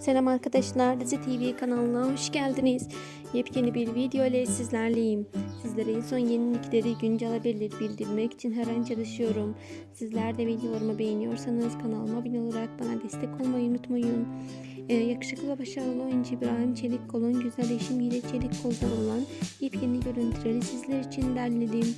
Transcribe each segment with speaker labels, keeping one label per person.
Speaker 1: Selam arkadaşlar, Dizi TV kanalına hoş geldiniz. Yepyeni bir video ile sizlerleyim. Sizlere en son yenilikleri, güncel haberleri bildirmek için her an çalışıyorum. Sizler de videolarımı beğeniyorsanız kanalıma abone olarak bana destek olmayı unutmayın. Ee, yakışıklı ve başarılı oyuncu İbrahim Çelikkol'un güzel eşi Mire Çelikkol'dan olan yepyeni görüntüleri sizler için derledim.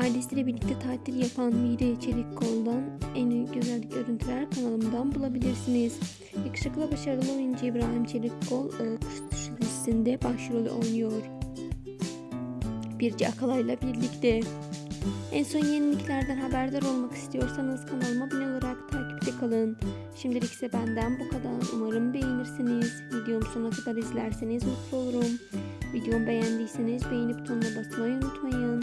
Speaker 1: Ailesiyle birlikte tatil yapan Mire Çelikkol'dan en güzel görüntüler kanalımdan bulabilirsiniz. Yakışıklı başarılı oyuncu İbrahim Çelikkol e, Kuş Dışı dizisinde başrolü oynuyor. Birce Akalay'la birlikte. En son yeniliklerden haberdar olmak istiyorsanız kanalıma abone olarak takipte kalın. Şimdilik ise benden bu kadar. Umarım beğenirsiniz. Videomu sonuna kadar izlerseniz mutlu olurum. Videomu beğendiyseniz beğeni butonuna basmayı unutmayın.